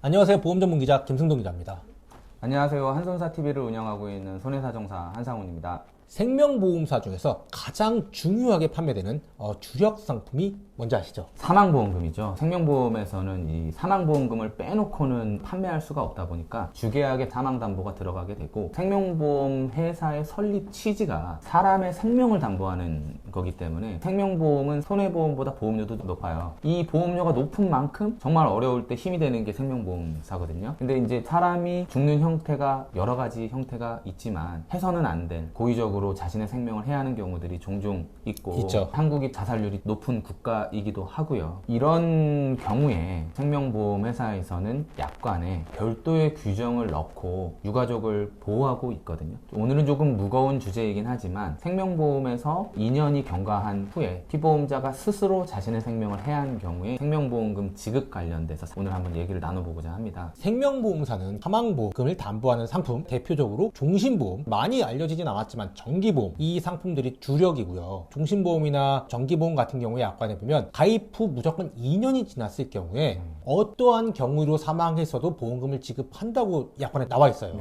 안녕하세요. 보험 전문 기자 김승동 기자입니다. 안녕하세요. 한손사 TV를 운영하고 있는 손해사정사 한상훈입니다. 생명보험사 중에서 가장 중요하게 판매되는 어, 주력 상품이 뭔지 아시죠? 사망보험금이죠. 생명보험에서는 이 사망보험금을 빼놓고는 판매할 수가 없다 보니까 주계약에 사망담보가 들어가게 되고 생명보험 회사의 설립 취지가 사람의 생명을 담보하는 거기 때문에 생명보험은 손해보험보다 보험료도 높아요. 이 보험료가 높은 만큼 정말 어려울 때 힘이 되는 게 생명보험사거든요. 근데 이제 사람이 죽는 형태가 여러 가지 형태가 있지만 해서는 안 된 고의적으로 자신의 생명을 해하는 경우들이 종종 있고 있죠. 한국이 자살률이 높은 국가이기도 하고요. 이런 경우에 생명보험 회사에서는 약관에 별도의 규정을 넣고 유가족을 보호하고 있거든요. 오늘은 조금 무거운 주제이긴 하지만 생명보험에서 2년이 경과한 후에 피보험자가 스스로 자신의 생명을 해한 경우에 생명보험금 지급 관련돼서 오늘 한번 얘기를 나눠보고자 합니다. 생명보험사는 사망보험을 담보하는 상품, 대표적으로 종신보험, 많이 알려지진 않았지만 정기보험, 이 상품들이 주력이고요. 종신보험이나 정기보험 같은 경우에 약관에 보면 가입 후 무조건 2년이 지났을 경우에 어떠한 경우로 사망해서도 보험금을 지급한다고 약관에 나와 있어요.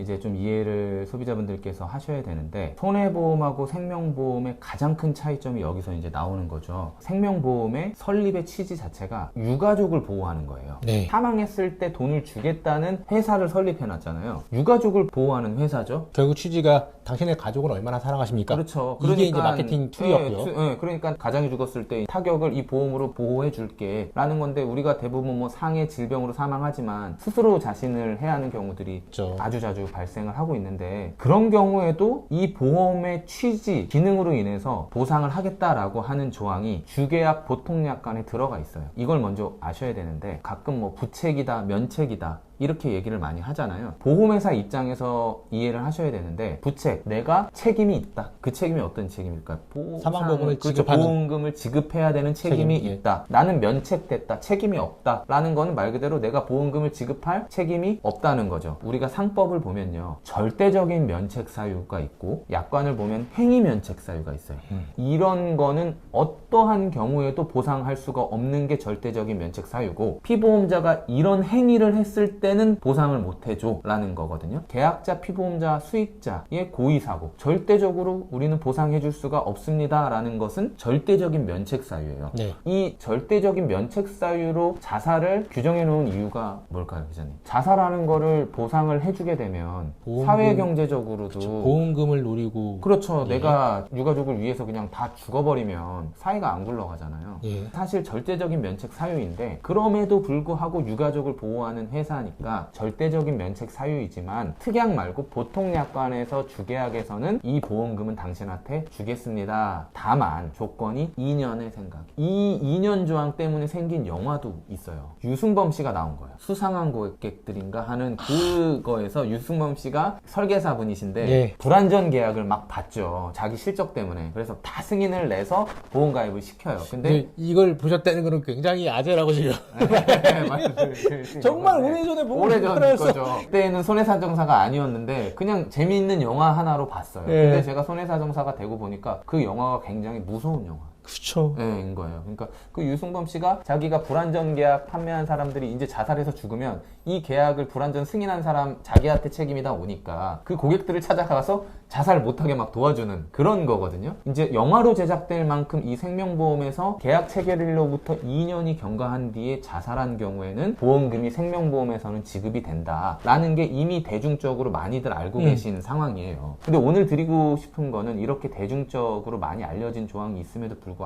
이제 좀 이해를 소비자분들께서 하셔야 되는데 손해보험하고 생명보험의 가장 큰 차이점이 여기서 이제 나오는 거죠. 생명보험의 설립의 취지 자체가 유가족을 보호하는 거예요. 네. 사망했을 때 돈을 주겠다는 회사를 설립해 놨잖아요. 유가족을 보호하는 회사죠. 결국 취지가 당신의 가족을 얼마나 사랑하십니까? 그렇죠. 이게 이제 마케팅 툴이었고요. 예, 투- 예, 그러니까 가장이 죽었을 때 타격을 이 보험으로 보호해 줄게 라는 건데 우리가 대부분 뭐 상해 질병으로 사망하지만 스스로 자신을 해야 하는 경우들이 있죠. 아주 자주 발생을 하고 있는데 그런 경우에도 이 보험의 취지 기능으로 인해서 보상을 하겠다라고 하는 조항이 주계약 보통약관에 들어가 있어요. 이걸 먼저 아셔야 되는데 가끔 뭐 부책이다 면책이다 이렇게 얘기를 많이 하잖아요. 보험회사 입장에서 이해를 하셔야 되는데 부책 내가 책임이 있다. 그 책임이 어떤 책임일까요? 사망보험을 그렇죠. 지급하는 보험금을 지급해야 되는 책임이 책임, 예. 있다. 나는 면책됐다. 책임이 없다라는 거는 말 그대로 내가 보험금을 지급할 책임이 없다는 거죠. 우리가 상법을 보면요. 절대적인 면책 사유가 있고 약관을 보면 행위 면책 사유가 있어요. 음. 이런 거는 어떠한 경우에도 보상할 수가 없는 게 절대적인 면책 사유고 피보험자가 이런 행위를 했을 때는 보상을 못 해줘 라는 거거든요. 계약자, 피보험자, 수익자의 고의사고 절대적으로 우리는 보상해 줄 수가 없습니다 라는 것은 절대적인 면책 사유예요. 네. 이 절대적인 면책 사유로 자살을 규정해 놓은 이유가 뭘까요, 기자님? 자살하는 거를 보상을 해주게 되면 보험금- 사회 경제적으로도 보험금을 노리고 그렇죠. 예. 내가 유가족을 위해서 그냥 다 죽어버리면 사회가 안 굴러가잖아요. 예. 사실 절대적인 면책 사유인데 그럼에도 불구하고 유가족을 보호하는 회사니까 절대적인 면책 사유이지만 특약 말고 보통 약관에서 주계약에서는 이 보험금은 당신한테 주겠습니다. 다만 조건이 2년의 생각. 이 2년 조항 때문에 생긴 영화도 있어요. 유승범 씨가 나온 거예요. 수상한 고객들인가 하는 그거에서 유승범 씨가 설계사분이신데 네. 불안전 계약을 막 받죠. 자기 실적 때문에. 그래서 다 승인을 내서 보험 가입을 시켜요. 근데 근데 이걸 보셨다는 거는 굉장히 아재라고 지금 정말 오래 전에 보고 오래전. 거죠. 그때는 손해사정사가 아니었는데 그냥 재미있는 영화 하나로 봤어요. 예. 근데 제가 손해사정사가 되고 보니까 그 영화가 굉장히 무서운 영화. 그쵸. 예, 인 거예요. 그러니까 그 유승범 씨가 자기가 불안전 계약 판매한 사람들이 이제 자살해서 죽으면 이 계약을 불안전 승인한 사람 자기한테 책임이 다 오니까 그 고객들을 찾아가서 자살 못하게 막 도와주는 그런 거거든요. 이제 영화로 제작될 만큼 이 생명보험에서 계약 체결일로부터 2년이 경과한 뒤에 자살한 경우에는 보험금이 생명보험에서는 지급이 된다라는 게 이미 대중적으로 많이들 알고 음. 계신 상황이에요. 근데 오늘 드리고 싶은 거는 이렇게 대중적으로 많이 알려진 조항이 있음에도 불구하고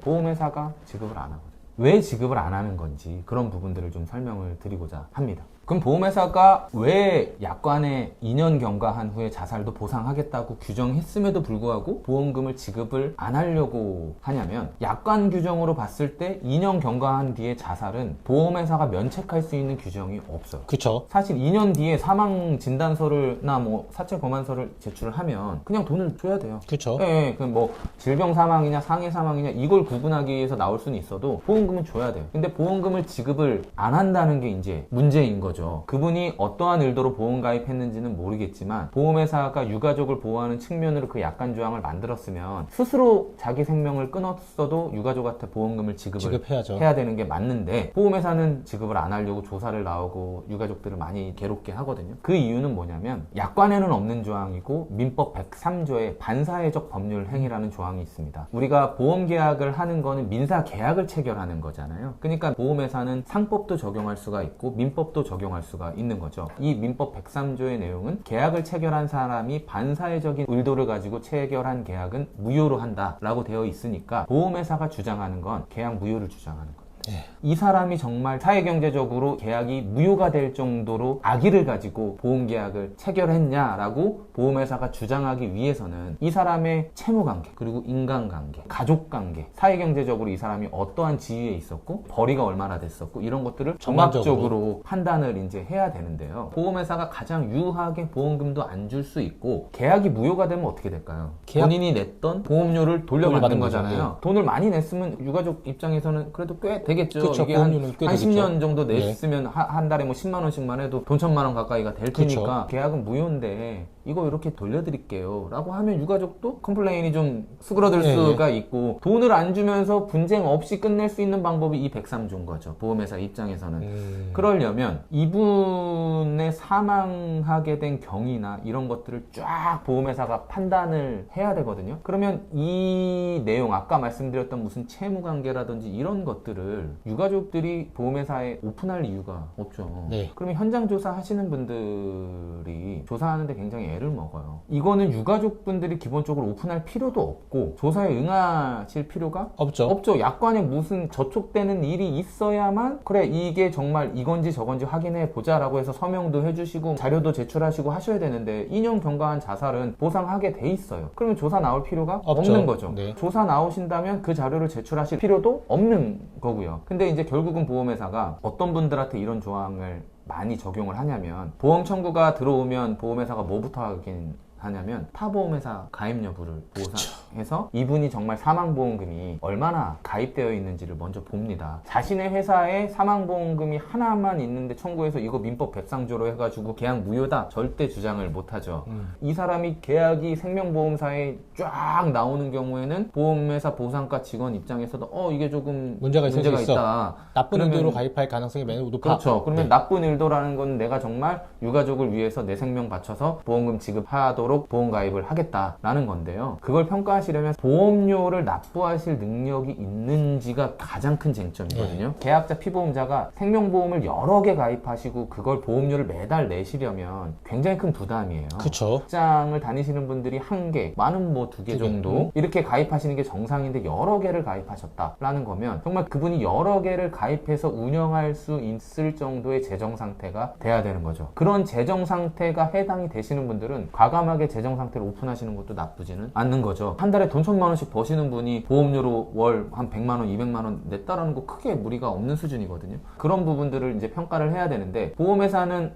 보험회사가 지급을 안 하거든요. 왜 지급을 안 하는 건지 그런 부분들을 좀 설명을 드리고자 합니다. 그럼 보험회사가 왜 약관에 2년 경과한 후에 자살도 보상하겠다고 규정했음에도 불구하고 보험금을 지급을 안 하려고 하냐면 약관 규정으로 봤을 때 2년 경과한 뒤에 자살은 보험회사가 면책할 수 있는 규정이 없어요. 그쵸. 사실 2년 뒤에 사망 진단서를나 뭐 사체 검안서를 제출을 하면 그냥 돈을 줘야 돼요. 그쵸. 예, 예, 그뭐 질병 사망이냐 상해 사망이냐 이걸 구분하기 위해서 나올 수는 있어도 보험금은 줘야 돼요. 근데 보험금을 지급을 안 한다는 게 이제 문제인 거죠. 거죠. 그분이 어떠한 의도로 보험 가입했는지는 모르겠지만 보험회사가 유가족을 보호하는 측면으로 그 약관 조항을 만들었으면 스스로 자기 생명을 끊었어도 유가족한테 보험금을 지급을 지급해야죠. 해야 되는 게 맞는데 보험회사는 지급을 안 하려고 조사를 나오고 유가족들을 많이 괴롭게 하거든요. 그 이유는 뭐냐면 약관에는 없는 조항이고 민법 103조에 반사회적 법률 행위라는 조항이 있습니다. 우리가 보험 계약을 하는 거는 민사 계약을 체결하는 거잖아요. 그러니까 보험회사는 상법도 적용할 수가 있고 민법도 적용 할 수가 있는 거죠. 이 민법 103조의 내용은 계약을 체결한 사람이 반사회적인 의도를 가지고 체결한 계약은 무효로 한다라고 되어 있으니까 보험회사가 주장하는 건 계약 무효를 주장하는 거예요. 이 사람이 정말 사회경제적으로 계약이 무효가 될 정도로 악의를 가지고 보험계약을 체결했냐라고 보험회사가 주장하기 위해서는 이 사람의 채무관계, 그리고 인간관계, 가족관계, 사회경제적으로 이 사람이 어떠한 지위에 있었고, 벌이가 얼마나 됐었고, 이런 것들을. 종합적으로 판단을 이제 해야 되는데요. 보험회사가 가장 유하게 보험금도 안 줄 수 있고, 계약이 무효가 되면 어떻게 될까요? 계약- 본인이 냈던 보험료를 돌려받는 돌려받는 거죠. 거잖아요. 돈을 많이 냈으면 유가족 입장에서는 그래도 꽤 되겠죠. 그쵸, 이게 한, 보험료는 꽤한 되겠죠. 10년 정도 네. 냈으면 하- 한 달에 뭐 10만 원씩만 해도 돈 천만 원 가까이가 될 그쵸. 테니까 계약은 무효인데 이거 이렇게 돌려드릴게요 라고 하면 유가족도 컴플레인이 좀 수그러들 예, 수가 있고 돈을 안 주면서 분쟁 없이 끝낼 수 있는 방법이 이 103조인 거죠 보험회사 입장에서는 음, 그러려면 이분의 사망하게 된 경위나 이런 것들을 쫙 보험회사가 판단을 해야 되거든요. 그러면 이 내용, 아까 말씀드렸던 무슨 채무관계라든지 이런 것들을 유가족들이 보험회사에 오픈할 이유가 없죠. 네. 그러면 현장 조사 하시는 분들이 조사하는데 굉장히 애를 먹어요. 이거는 유가족분들이 기본적으로 오픈할 필요도 없고 조사에 응하실 필요가 없죠. 없죠. 약관에 무슨 저촉되는 일이 있어야만 그래 이게 정말 이건지 저건지 확인해 보자라고 해서 서명도 해주시고 자료도 제출하시고 하셔야 되는데 2년 경과한 자살은 보상하게 돼 있어요. 그러면 조사 나올 필요가 없죠. 없는 거죠. 네. 조사 나오신다면 그 자료를 제출하실 필요도 없는 거고요. 근데 이제 결국은 보험회사가 어떤 분들한테 이런 조항을 많이 적용을 하냐면 보험 청구가 들어오면 보험회사가 뭐부터 하긴 하냐면 타보험회사 가입 여부를 보상해서 이분이 정말 사망보험금이 얼마나 가입되어 있는지를 먼저 봅니다. 자신의 회사에 사망보험금이 하나만 있는데 청구해서 이거 민법 백상조로 해가지고 계약 무효다 절대 주장을 못하죠. 음. 이 사람이 계약이 생명보험사에 쫙 나오는 경우에는 보험회사 보상과 직원 입장에서도 어 이게 조금 문제가 있어. 있다. 나쁜 그러면- 의도로 가입할 가능성이 매우 높아. 그렇죠. 그러면 네. 나쁜 의도라는 건 내가 정말 유가족을 위해서 내 생명 바쳐서 보험금 지급하도록 보험 가입을 하겠다라는 건데요. 그걸 평가하시려면 보험료를 납부하실 능력이 있는지가 가장 큰 쟁점이거든요. 계약자 피보험자가 생명보험을 여러 개 가입하시고 그걸 보험료를 매달 내시려면 굉장히 큰 부담이에요. 그쵸. 직장을 다니시는 분들이 한 개, 많은 뭐 두개두 개. 정도 음. 이렇게 가입하시는 게 정상인데 여러 개를 가입하셨다라는 거면 정말 그분이 여러 개를 가입해서 운영할 수 있을 정도의 재정 상태가 돼야 되는 거죠. 그런 재정 상태가 해당이 되시는 분들은 과감하게 재정 상태를 오픈하시는 것도 나쁘지는 않는 거죠. 한 달에 돈 천만 원씩 버시는 분이 보험료로 월 한 100만 원, 200만 원 냈다라는 거 크게 무리가 없는 수준이거든요. 그런 부분들을 이제 평가를 해야 되는데 보험회사는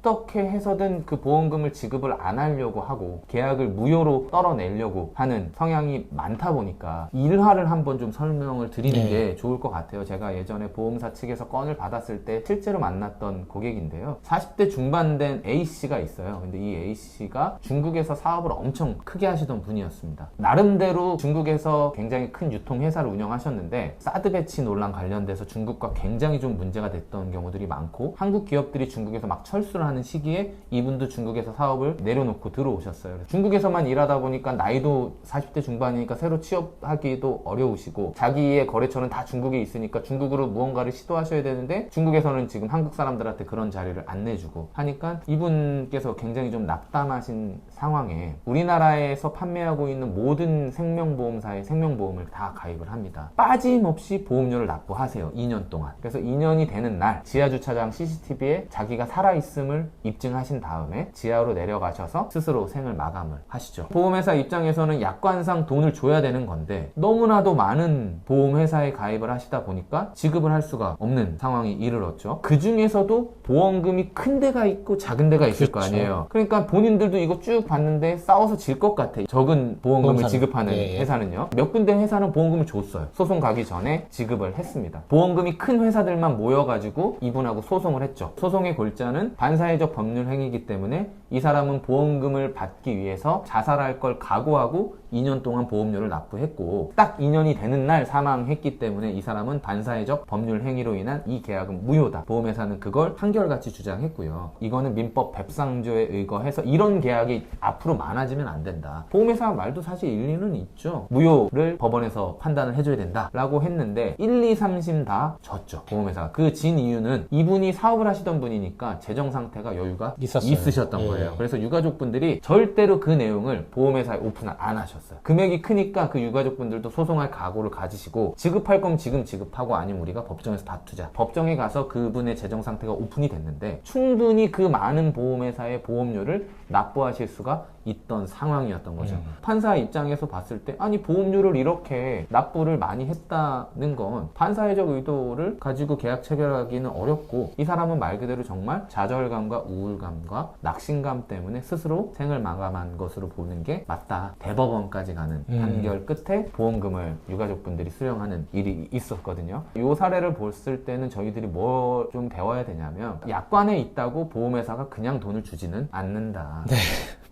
어떻게 해서든 그 보험금을 지급을 안 하려고 하고 계약을 무효로 떨어내려고 하는 성향이 많다 보니까 일화를 한번 좀 설명을 드리는 네. 게 좋을 것 같아요. 제가 예전에 보험사 측에서 건을 받았을 때 실제로 만났던 고객인데요. 40대 중반 된 A씨가 있어요. 근데 이 A씨가 중국에서 사업을 엄청 크게 하시던 분이었습니다. 나름대로 중국에서 굉장히 큰 유통회사를 운영하셨는데 사드 배치 논란 관련돼서 중국과 굉장히 좀 문제가 됐던 경우들이 많고 한국 기업들이 중국에서 막 철수를 하는 시기에 이분도 중국에서 사업을 내려놓고 들어오셨어요. 중국에서만 일하다 보니까 나이도 40대 중반이니까 새로 취업하기도 어려우시고 자기의 거래처는 다 중국에 있으니까 중국으로 무언가를 시도하셔야 되는데 중국에서는 지금 한국 사람들한테 그런 자리를 안 내주고 하니까 이분께서 굉장히 좀 낙담하신 상황에 우리나라에서 판매하고 있는 모든 생명보험사의 생명보험을 다 가입을 합니다. 빠짐없이 보험료를 납부하세요. 2년 동안. 그래서 2년이 되는 날 지하주차장 CCTV에 자기가 살아있음을 보험금을 입증하신 다음에 지하로 내려가셔서 스스로 생을 마감을 하시죠. 보험회사 입장에서는 약관상 돈을 줘야 되는 건데 너무나도 많은 보험회사에 가입을 하시다 보니까 지급을 할 수가 없는 상황이 이르렀죠. 그 중에서도 보험금이 큰 데가 있고 작은 데가 있을 거 그렇죠. 아니에요. 그러니까 본인들도 이거 쭉 봤는데 싸워서 질 것 같아. 적은 보험금을 보험사는. 지급하는 예, 예. 회사는요. 몇 군데 회사는 보험금을 줬어요. 소송 가기 전에 지급을 했습니다. 보험금이 큰 회사들만 모여가지고 이분하고 소송을 했죠. 소송의 골자는 반사 회적 법률 행위이기 때문에 이 사람은 보험금을 받기 위해서 자살할 걸 각오하고 2년 동안 보험료를 납부했고 딱 2년이 되는 날 사망했기 때문에 이 사람은 반사회적 법률 행위로 인한 이 계약은 무효다. 보험회사는 그걸 한결같이 주장했고요. 이거는 민법 배상조에 의거해서 이런 계약이 앞으로 많아지면 안 된다. 보험회사 말도 사실 일리는 있죠. 무효를 법원에서 판단을 해줘야 된다라고 했는데 1, 2, 3심 다 졌죠. 보험회사가. 그 진 이유는 이분이 사업을 하시던 분이니까 재정 상태 가 여유가 있었어요. 있으셨던 예. 거예요. 그래서 유가족분들이 절대로 그 내용을 보험회사에 오픈을 안 하셨어요. 금액이 크니까 그 유가족분들도 소송할 각오를 가지시고 지급할 거면 지금 지급하고 아니면 우리가 법정에서 다투자. 법정에 가서 그분의 재정 상태가 오픈이 됐는데 충분히 그 많은 보험회사의 보험료를 납부하실 수가 있던 상황이었던 거죠. 음. 판사 입장에서 봤을 때 아니 보험료를 이렇게 납부를 많이 했다는 건 판사회적 의도를 가지고 계약 체결하기는 어렵고 이 사람은 말 그대로 정말 좌절감과 우울감과 낙심감 때문에 스스로 생을 마감한 것으로 보는 게 맞다. 대법원까지 가는 음. 판결 끝에 보험금을 유가족분들이 수령하는 일이 있었거든요. 이 사례를 봤을 때는 저희들이 뭐좀 배워야 되냐면 약관에 있다고 보험회사가 그냥 돈을 주지는 않는다.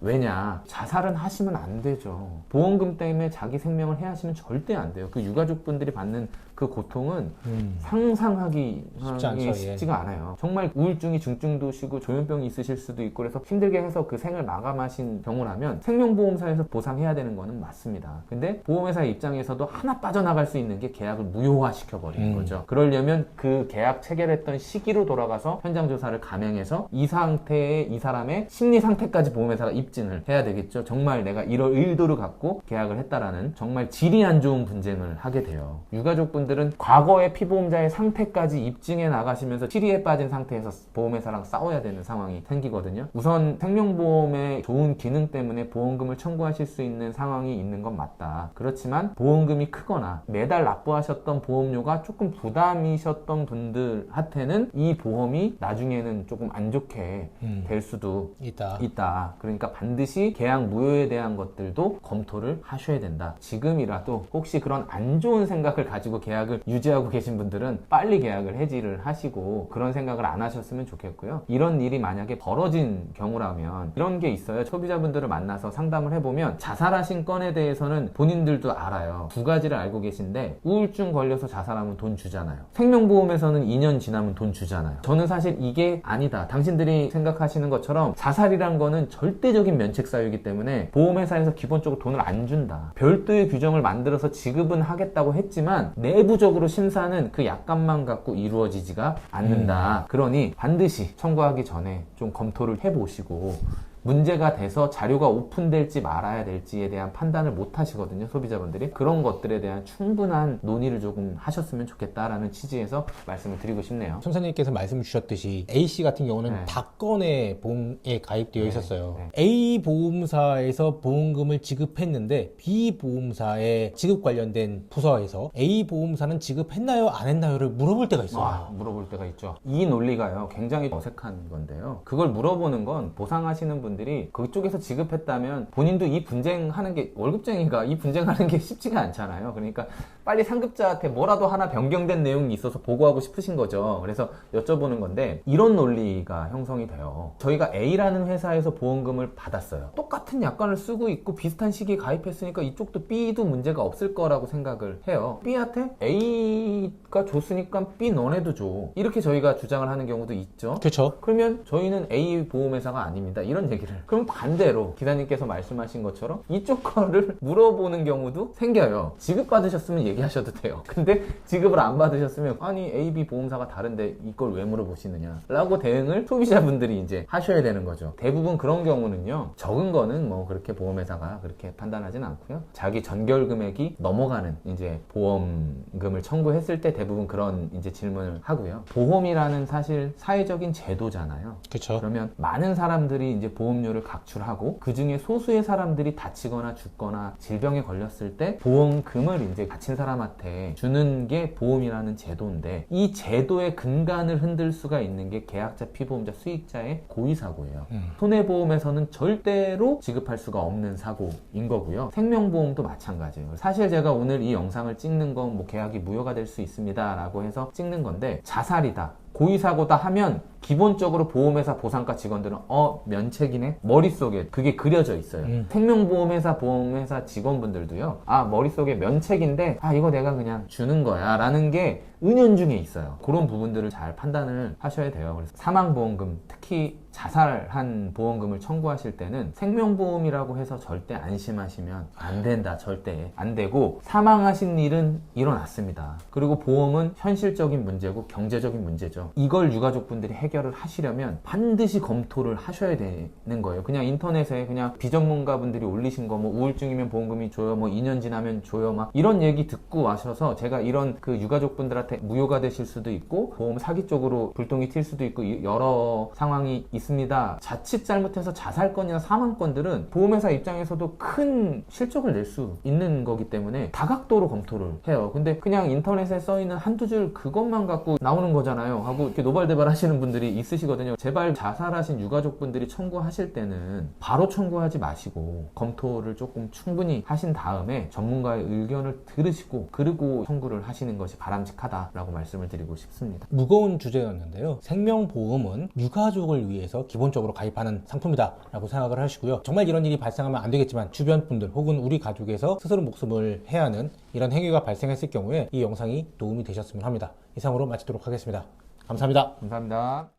왜냐? 자살은 하시면 안 되죠. 보험금 때문에 자기 생명을 해하시면 절대 안 돼요. 그 유가족분들이 받는 그 고통은 음. 상상하기 쉽지 않죠, 예. 쉽지가 않아요 정말 우울증이 중증도 시고 조현병이 있으실 수도 있고 그래서 힘들게 해서 그 생을 마감하신 경우라면 생명보험사에서 보상해야 되는 거는 맞습니다 근데 보험회사 입장에서도 하나 빠져나갈 수 있는 게 계약을 무효화 시켜 버리는 음. 거죠 그러려면 그 계약 체결했던 시기로 돌아가서 현장 조사를 감행해서 이 상태의 이 사람의 심리 상태까지 보험회사가 입증을 해야 되겠죠. 정말 내가 이럴 의도를 갖고 계약을 했다라는 정말 질이 안 좋은 분쟁을 하게 돼요. 유가족 분 들은 과거의 피보험자의 상태까지 입증해 나가시면서 치리에 빠진 상태에서 보험회사랑 싸워야 되는 상황이 생기거든요. 우선 생명보험의 좋은 기능 때문에 보험금을 청구하실 수 있는 상황이 있는 건 맞다. 그렇지만 보험금이 크거나 매달 납부하셨던 보험료가 조금 부담이셨던 분들한테는 이 보험이 나중에는 조금 안 좋게 음. 될 수도 있다. 있다. 그러니까 반드시 계약 무효에 대한 것들도 검토를 하셔야 된다. 지금이라도 혹시 그런 안 좋은 생각을 가지고 계약 을 유지하고 계신 분들은 빨리 계약을 해지를 하시고 그런 생각을 안 하셨으면 좋겠고요. 이런 일이 만약에 벌어진 경우라면 이런 게 있어요. 소비자분들을 만나서 상담을 해보면 자살하신 건에 대해서는 본인들도 알아요. 두 가지를 알고 계신데 우울증 걸려서 자살하면 돈 주잖아요. 생명보험에서는 2년 지나면 돈 주잖아요. 저는 사실 이게 아니다. 당신들이 생각하시는 것처럼 자살이란 거는 절대적인 면책 사유이기 때문에 보험회사에서 기본적으로 돈을 안 준다. 별도의 규정을 만들어서 지급은 하겠다고 했지만 내 부적으로 심사는 그 약관만 갖고 이루어지지가 않는다. 그러니 반드시 청구하기 전에 좀 검토를 해보시고 문제가 돼서 자료가 오픈될지 말아야 될지에 대한 판단을 못 하시거든요, 소비자분들이. 그런 것들에 대한 충분한 논의를 조금 하셨으면 좋겠다라는 취지에서 말씀을 드리고 싶네요. 선생님께서 말씀 주셨듯이 A 씨 같은 경우는 네. 다건의 보험에 가입되어 네, 있었어요. 네. A 보험사에서 보험금을 지급했는데 B 보험사의 지급 관련된 부서에서 A 보험사는 지급했나요, 안 했나요를 물어볼 때가 있어요. 와, 물어볼 때가 있죠. 이 논리가요, 굉장히 어색한 건데요. 그걸 물어보는 건 보상하시는 분 들이 그쪽에서 지급했다면 본인도 이 분쟁하는 게, 월급쟁이가 이 분쟁하는 게 쉽지가 않잖아요. 그러니까 빨리 상급자한테 뭐라도 하나 변경된 내용이 있어서 보고하고 싶으신 거죠. 그래서 여쭤보는 건데, 이런 논리가 형성이 돼요. 저희가 A라는 회사에서 보험금을 받았어요. 똑같은 약관을 쓰고 있고 비슷한 시기에 가입했으니까 이쪽도 B도 문제가 없을 거라고 생각을 해요. B한테 A가 줬으니까 B 너네도 줘. 이렇게 저희가 주장을 하는 경우도 있죠. 그렇죠. 그러면 저희는 A 보험회사가 아닙니다. 이런 얘기 를. 그럼 반대로 기사님께서 말씀하신 것처럼 이쪽 거를 물어보는 경우도 생겨요. 지급 받으셨으면 얘기하셔도 돼요. 근데 지급을 안 받으셨으면 아니 A, B 보험사가 다른데 이걸 왜 물어보시느냐 라고 대응을 소비자분들이 이제 하셔야 되는 거죠. 대부분 그런 경우는요. 적은 거는 뭐 그렇게 보험회사가 그렇게 판단하진 않고요. 자기 전결 금액이 넘어가는 이제 보험금을 청구했을 때 대부분 그런 이제 질문을 하고요. 보험이라는 사실 사회적인 제도잖아요. 그렇죠. 그러면 많은 사람들이 이제 보험 료를 각출하고 그 중에 소수의 사람들이 다치거나 죽거나 질병에 걸렸을 때 보험금을 이제 다친 사람한테 주는 게 보험이라는 제도인데 이 제도의 근간을 흔들 수가 있는 게 계약자, 피보험자, 수익자의 고의사고예요. 음. 손해보험에서는 절대로 지급할 수가 없는 사고인 거고요. 생명보험도 마찬가지예요. 사실 제가 오늘 이 영상을 찍는 건 뭐 계약이 무효가 될 수 있습니다. 라고 해서 찍는 건데 자살이다. 고의사고다 하면 기본적으로 보험회사 보상과 직원들은 어 면책이네? 머릿속에 그게 그려져 있어요. 음. 생명보험회사 보험회사 직원분들도요 아 머릿속에 면책인데 아 이거 내가 그냥 주는 거야 라는 게 은연중에 있어요. 그런 부분들을 잘 판단을 하셔야 돼요. 그래서 사망보험금 특히 자살한 보험금을 청구하실 때는 생명보험이라고 해서 절대 안심하시면 안 된다 절대 안 되고 사망하신 일은 일어났습니다. 그리고 보험은 현실적인 문제고 경제적인 문제죠. 이걸 유가족분들이 해결을 하시려면 반드시 검토를 하셔야 되는 거예요. 그냥 인터넷에 그냥 비전문가분들이 올리신 거 뭐 우울증이면 보험금이 줘요 뭐 2년 지나면 줘요 막 이런 얘기 듣고 와셔서 제가 이런 그 유가족분들한테 무효가 되실 수도 있고 보험 사기 쪽으로 불똥이 튈 수도 있고 이- 여러 상황이 있 습니다. 자칫 잘못해서 자살건이나 사망건들은 보험회사 입장에서도 큰 실적을 낼 수 있는 거기 때문에 다각도로 검토를 해요. 근데 그냥 인터넷에 써 있는 한두 줄 그것만 갖고 나오는 거잖아요. 하고 이렇게 노발대발 하시는 분들이 있으시거든요. 제발 자살하신 유가족분들이 청구하실 때는 바로 청구하지 마시고 검토를 조금 충분히 하신 다음에 전문가의 의견을 들으시고 그리고 청구를 하시는 것이 바람직하다라고 말씀을 드리고 싶습니다. 무거운 주제였는데요. 생명보험은 유가족을 위 해서 기본적으로 가입하는 상품이다라고 생각을 하시고요. 정말 이런 일이 발생하면 안 되겠지만 주변 분들 혹은 우리 가족에서 스스로 목숨을 해야 하는 이런 행위가 발생했을 경우에 이 영상이 도움이 되셨으면 합니다. 이상으로 마치도록 하겠습니다. 감사합니다. 감사합니다